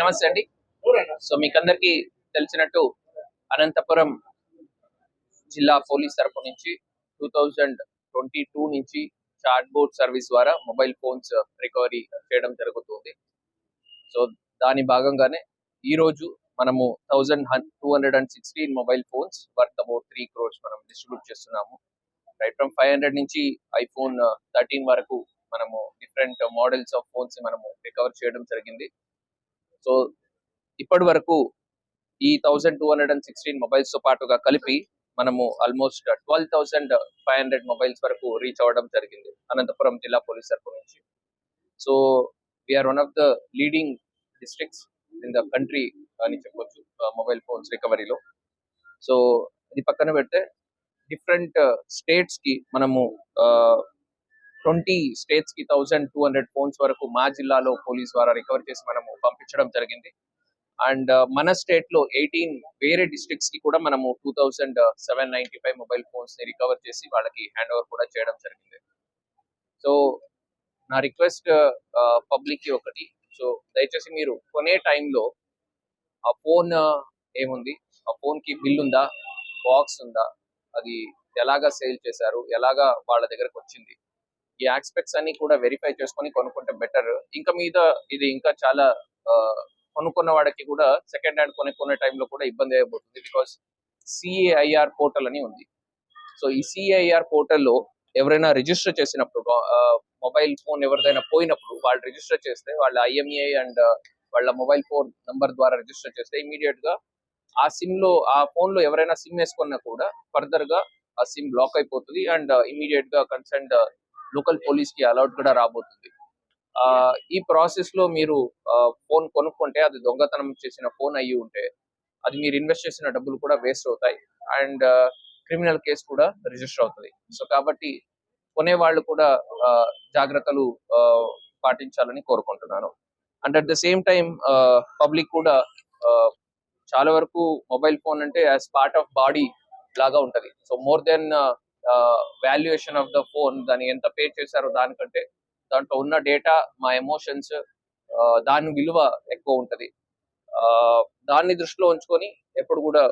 నమస్తే అండి. సో మీకు అందరికి తెలిసినట్టు అనంతపురం జిల్లా పోలీస్ తరపు నుంచి టూ థౌజండ్ ట్వంటీ టూ నుంచి చాట్ బోర్డ్ సర్వీస్ ద్వారా మొబైల్ ఫోన్స్ రికవరీ చేయడం జరుగుతుంది. సో దాని భాగంగానే ఈ రోజు మనము thousand two hundred and sixteen mobile phones worth about three crores మనం డిస్ట్రిబ్యూట్ చేస్తున్నాము. రైట్ ఫ్రమ్ ఫైవ్ హండ్రెడ్ నుంచి ఐఫోన్ థర్టీన్ వరకు మనము డిఫరెంట్ మోడల్స్ ఆఫ్ ఫోన్స్ మనము రికవర్ చేయడం జరిగింది. సో ఇప్పటి వరకు ఈ thousand two hundred and sixteen మొబైల్స్తో పాటుగా కలిపి మనము almost twelve thousand five hundred mobiles వరకు రీచ్ అవ్వడం జరిగింది అనంతపురం జిల్లా పోలీస్ తరపు నుంచి. So we're one of the leading districts in the country అని చెప్పొచ్చు మొబైల్ ఫోన్స్ రికవరీలో. సో ఇది పక్కన పెడితే డిఫరెంట్ స్టేట్స్కి మనము ట్వంటీ స్టేట్స్కి థౌసండ్ టూ హండ్రెడ్ ఫోన్స్ వరకు మా జిల్లాలో పోలీస్ ద్వారా రికవర్ చేసి మనము పంపించడం జరిగింది. అండ్ uh, మన స్టేట్లో ఎయిటీన్ వేరే డిస్ట్రిక్ట్స్కి కూడా మనము two thousand seven ninety five mobile ఫోన్స్ని recover చేసి వాళ్ళకి హ్యాండ్ ఓవర్ కూడా చేయడం జరిగింది. సో నా రిక్వెస్ట్ పబ్లిక్ uh, uh, కి ఒకటి. సో దయచేసి మీరు కొనే టైంలో ఆ ఫోన్ ఏముంది? ఆ ఫోన్కి బిల్ ఉందా? బాక్స్ ఉందా? అది ఎలాగా సేల్ చేశారు? ఎలాగా వాళ్ళ దగ్గరకు వచ్చింది? ఈ ఆస్పెక్ట్స్ అన్ని కూడా వెరిఫై చేసుకొని కొనుక్కుంటే బెటర్ ఇంకా మీద ఇది ఇంకా చాలా కొనుక్కున్న వాడికి కూడా సెకండ్ హ్యాండ్ కొనుక్కునే టైంలో కూడా ఇబ్బంది అయిపోతుంది బికాస్ సిఏఐఆర్ పోర్టల్ అని ఉంది. సో ఈ సిఐఆర్ పోర్టల్లో ఎవరైనా రిజిస్టర్ చేసినప్పుడు మొబైల్ ఫోన్ ఎవరిదైనా పోయినప్పుడు వాళ్ళు రిజిస్టర్ చేస్తే వాళ్ళ ఐఎంఏ అండ్ వాళ్ళ మొబైల్ ఫోన్ నంబర్ ద్వారా రిజిస్టర్ చేస్తే ఇమీడియట్గా ఆ సిమ్లో ఆ ఫోన్లో ఎవరైనా సిమ్ వేసుకున్నా కూడా ఫర్దర్గా ఆ సిమ్ బ్లాక్ అయిపోతుంది అండ్ ఇమీడియట్గా కన్సర్న్ లోకల్ పోలీస్కి అలౌట్ కూడా రాబోతుంది. ఈ ప్రాసెస్లో మీరు ఫోన్ కొనుక్కుంటే అది దొంగతనం చేసిన ఫోన్ అయ్యి ఉంటే అది మీరు ఇన్వెస్ట్ చేసిన డబ్బులు కూడా వేస్ట్ అవుతాయి. అండ్ క్రిమినల్ కేసు కూడా రిజిస్టర్ అవుతుంది. సో కాబట్టి కొనే వాళ్ళు కూడా జాగ్రత్తలు పాటించాలని కోరుకుంటున్నాను. And at the same time public కూడా చాలా వరకు మొబైల్ ఫోన్ అంటే యాజ్ పార్ట్ ఆఫ్ బాడీ లాగా ఉంటది. So more than valuation of the phone దాన్ని ఎంత పే చేశారో దానికంటే దాంట్లో ఉన్న డేటా మా ఎమోషన్స్ దాని విలువ ఎక్కువ ఉంటది. ఆ, దాన్ని దృష్టిలో ఉంచుకొని ఎప్పుడు కూడా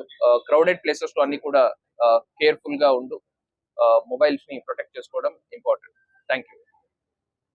క్రౌడెడ్ ప్లేసెస్లో అన్ని కూడా కేర్ఫుల్గా ఉండు. మొబైల్స్ని ప్రొటెక్ట్ చేసుకోవడం ఇంపార్టెంట్ థ్యాంక్ యూ